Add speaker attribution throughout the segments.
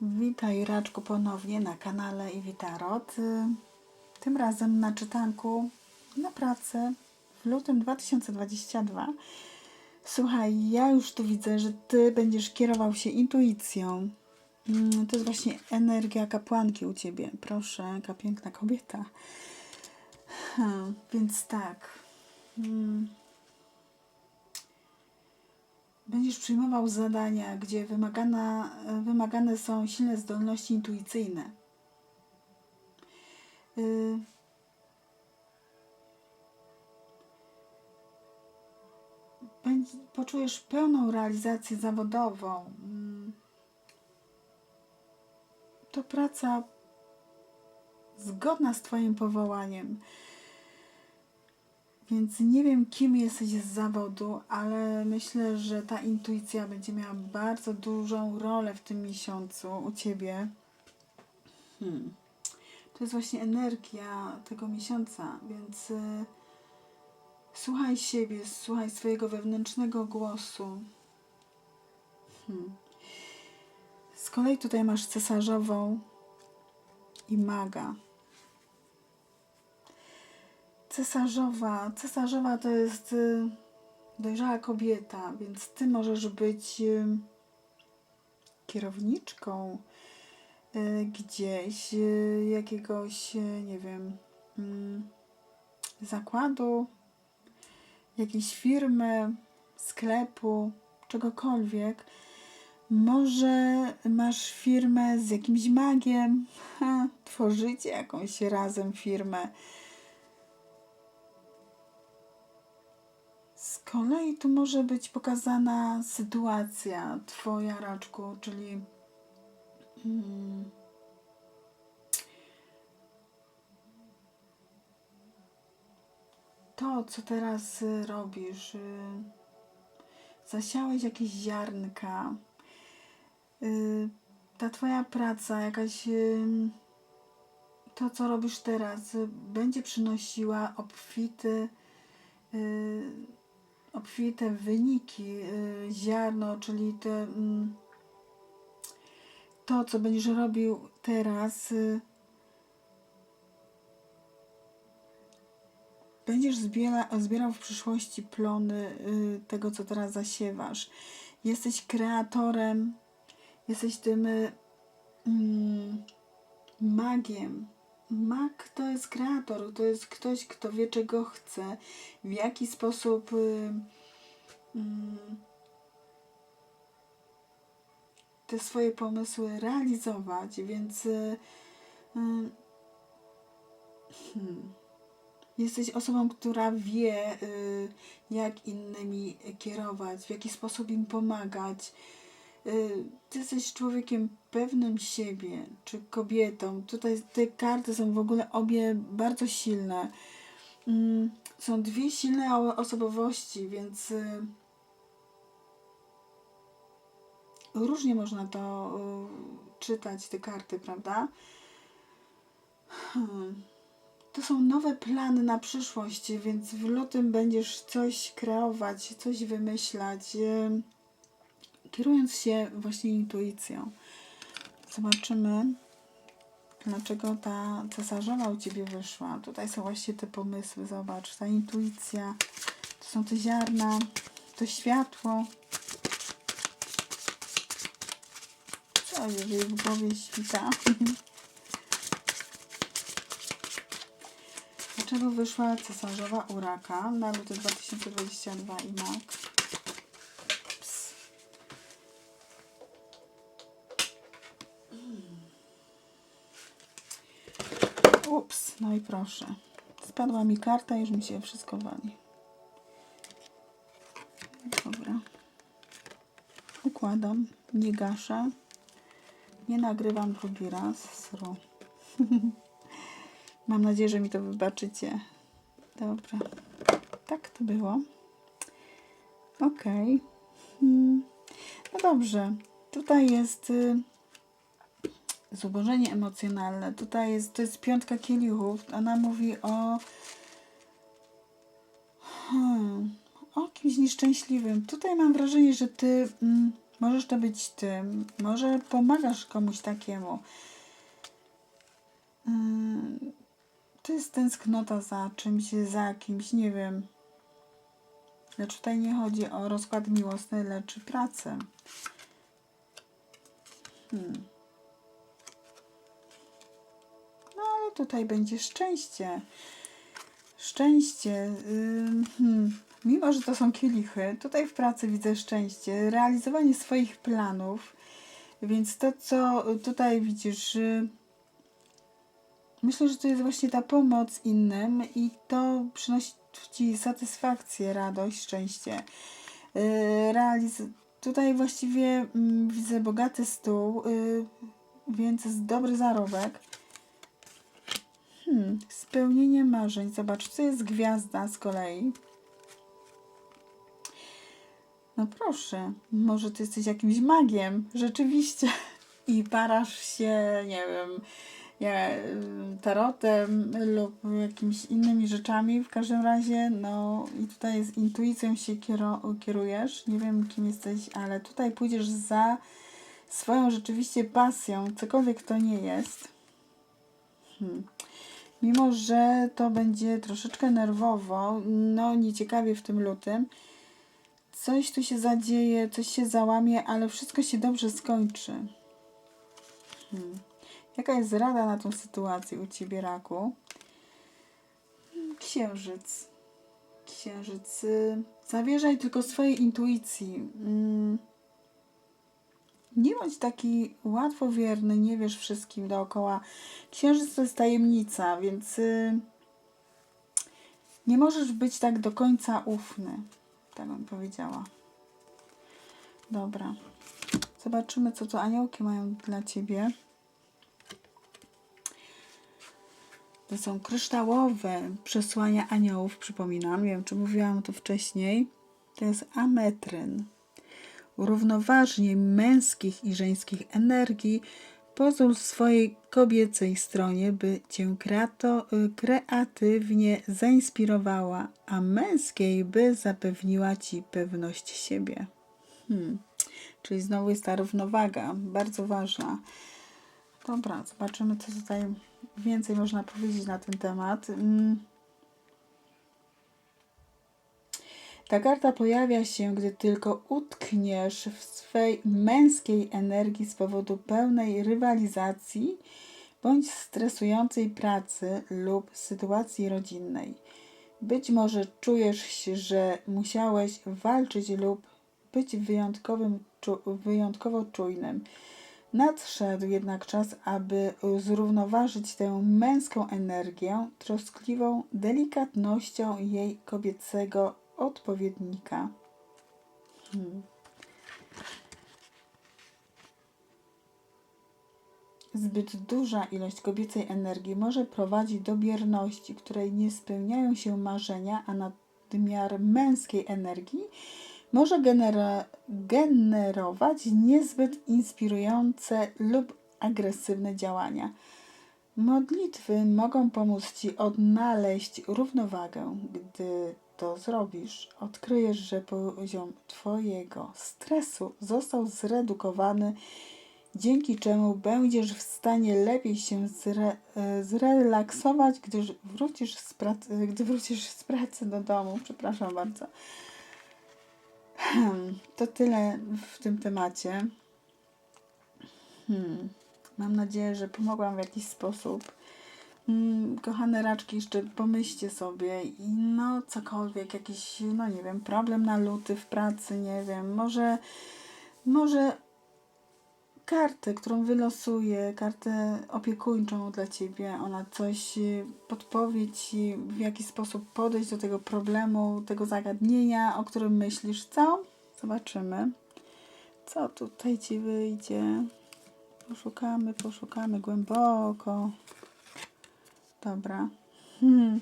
Speaker 1: Witaj Raczku ponownie na kanale Iwitarot. Y, Tym razem na czytanku na pracy w lutym 2022. Słuchaj, ja już tu widzę, że ty będziesz kierował się intuicją. Mm, To jest właśnie energia kapłanki u ciebie. Proszę, jaka piękna kobieta. Hmm, Więc tak. Będziesz przyjmował zadania, gdzie wymagana, wymagane są silne zdolności intuicyjne. Y, poczujesz pełną realizację zawodową. Mm. To praca zgodna z Twoim powołaniem. Więc nie wiem, kim jesteś z zawodu, ale myślę, że ta intuicja będzie miała bardzo dużą rolę w tym miesiącu u ciebie. Hmm. To jest właśnie energia tego miesiąca, więc y, słuchaj siebie, słuchaj swojego wewnętrznego głosu. Hmm. Z kolei tutaj masz cesarzową i maga. Cesarzowa. Cesarzowa to jest y, dojrzała kobieta, więc ty możesz być y, kierowniczką y, gdzieś jakiegoś, nie wiem, mm, zakładu, jakiejś firmy, sklepu, czegokolwiek. Może masz firmę z jakimś magiem, tworzycie jakąś razem firmę. Kolei tu może być pokazana sytuacja Twoja, Raczku, czyli mm, to, co teraz y, robisz. y, Zasiałeś jakieś ziarnka. y, Ta Twoja praca, jakaś to, co robisz teraz, będzie przynosiła obfity obfite wyniki, y, ziarno, czyli te, mm, to, co będziesz robił teraz, y, będziesz zbiera, zbierał w przyszłości plony y, tego, co teraz zasiewasz. Jesteś kreatorem, jesteś tym mm, magiem. Mag to jest kreator, to jest ktoś, kto wie, czego chce, w jaki sposób y, mm, te swoje pomysły realizować, więc y, y, hmm, jesteś osobą, która wie, jak innymi kierować, w jaki sposób im pomagać. Y, Ty jesteś człowiekiem pewnym siebie, czy kobietą. Tutaj te karty są w ogóle obie bardzo silne. Mm, Są dwie silne osobowości, więc y, różnie można to y, czytać, te karty, prawda? Hmm. To są nowe plany na przyszłość, więc w lutym będziesz coś kreować, coś wymyślać, kierując się właśnie intuicją. Zobaczymy, dlaczego ta cesarzowa u Ciebie wyszła. Tutaj są właśnie te pomysły, zobacz, ta intuicja, to są te ziarna, to światło. Co jeżeli w głowie świta? Dlaczego wyszła cesarzowa uraka na luty 2022 i mak? Proszę. Spadła mi karta, już mi się wszystko wali. Dobra. Układam, nie gaszę. Nie nagrywam drugi raz. Sro. Mam nadzieję, że mi to wybaczycie. Dobra. Tak to było. Okej. Hmm. No dobrze. Tutaj jest y, zubożenie emocjonalne. Tutaj jest, to jest piątka kielichów. Ona mówi o hmm, o kimś nieszczęśliwym. Tutaj mam wrażenie, że ty mm, Możesz to być tym, może pomagasz komuś takiemu. Mm, To jest tęsknota za czymś, za kimś, nie wiem. Lecz tutaj nie chodzi o rozkład miłosny, lecz pracę. Hmm. Tutaj będzie szczęście. Szczęście. Hmm. Mimo, że to są kielichy, tutaj w pracy widzę szczęście, realizowanie swoich planów. Więc to, co tutaj widzisz, y, myślę, że to jest właśnie ta pomoc innym i to przynosi ci satysfakcję, radość, szczęście. Y, Realiz- tutaj właściwie mm, widzę bogaty stół, y, więc dobry zarobek. Hmm, spełnienie marzeń. Zobacz, co jest gwiazda z kolei. No proszę, może ty jesteś jakimś magiem, rzeczywiście. I parasz się, nie wiem, nie, tarotem lub jakimiś innymi rzeczami. W każdym razie, no i tutaj z intuicją się kierujesz. Nie wiem, kim jesteś, ale tutaj pójdziesz za swoją rzeczywiście pasją, cokolwiek to nie jest. Hmm. Mimo, że to będzie troszeczkę nerwowo, no nieciekawie w tym lutym, coś tu się zadzieje, coś się załamie, ale wszystko się dobrze skończy. Hmm. Jaka jest rada na tą sytuację u Ciebie, Raku? Hmm, Księżyc. Księżyc. y, Zawierzaj tylko swojej intuicji. Mm. Nie bądź taki łatwowierny, nie wiesz wszystkim dookoła. Księżyc to jest tajemnica, więc y, nie możesz być tak do końca ufny. Tak bym powiedziała. Dobra. Zobaczymy, co to aniołki mają dla ciebie. To są kryształowe przesłania aniołów, przypominam. Nie wiem, czy mówiłam to wcześniej. To jest ametryn. Urównoważnie męskich i żeńskich energii pozwól swojej kobiecej stronie, by cię kreato, y, kreatywnie zainspirowała, a męskiej, by zapewniła ci pewność siebie. Hmm. Czyli znowu jest ta równowaga, bardzo ważna. Dobra, zobaczymy, co tutaj więcej można powiedzieć na ten temat. Ta karta pojawia się, gdy tylko utkniesz w swej męskiej energii z powodu pełnej rywalizacji bądź stresującej pracy lub sytuacji rodzinnej. Być może czujesz że musiałeś walczyć lub być wyjątkowym, czu, wyjątkowo czujnym. Nadszedł jednak czas, aby zrównoważyć tę męską energię troskliwą delikatnością jej kobiecego odpowiednika. Hmm. Zbyt duża ilość kobiecej energii może prowadzić do bierności, której nie spełniają się marzenia, a nadmiar męskiej energii może genera- generować niezbyt inspirujące lub agresywne działania. Modlitwy mogą pomóc Ci odnaleźć równowagę. Gdy to zrobisz, odkryjesz, że poziom Twojego stresu został zredukowany, dzięki czemu będziesz w stanie lepiej się zre, e, zrelaksować, gdy wrócisz, z pracy, gdy wrócisz z pracy do domu. Przepraszam bardzo. To tyle w tym temacie. Hmm. Mam nadzieję, że pomogłam w jakiś sposób. Mm, kochane raczki, jeszcze pomyślcie sobie i no cokolwiek, jakiś, no nie wiem, problem na luty w pracy, nie wiem, może, może kartę, którą wylosuję, kartę opiekuńczą dla Ciebie, ona coś y, podpowie Ci, w jaki sposób podejść do tego problemu, tego zagadnienia, o którym myślisz, co? Zobaczymy, co tutaj Ci wyjdzie. Poszukamy, poszukamy głęboko. Dobra. Hmm.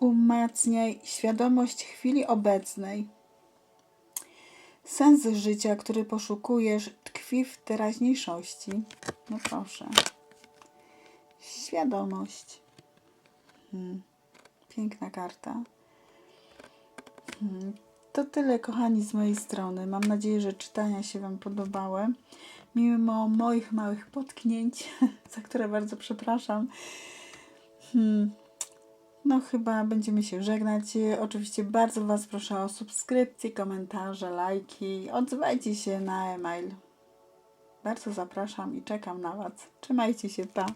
Speaker 1: Umacniaj świadomość chwili obecnej. Sens życia, który poszukujesz, tkwi w teraźniejszości. No proszę. Świadomość. Hmm. Piękna karta. Hmm. to tyle, kochani, z mojej strony. Mam nadzieję, że czytania się Wam podobały. Mimo moich małych potknięć, za które bardzo przepraszam. Hmm. No, chyba będziemy się żegnać. Oczywiście bardzo Was proszę o subskrypcje, komentarze, lajki. Odzywajcie się na e-mail. Bardzo zapraszam i czekam na Was. Trzymajcie się, pa!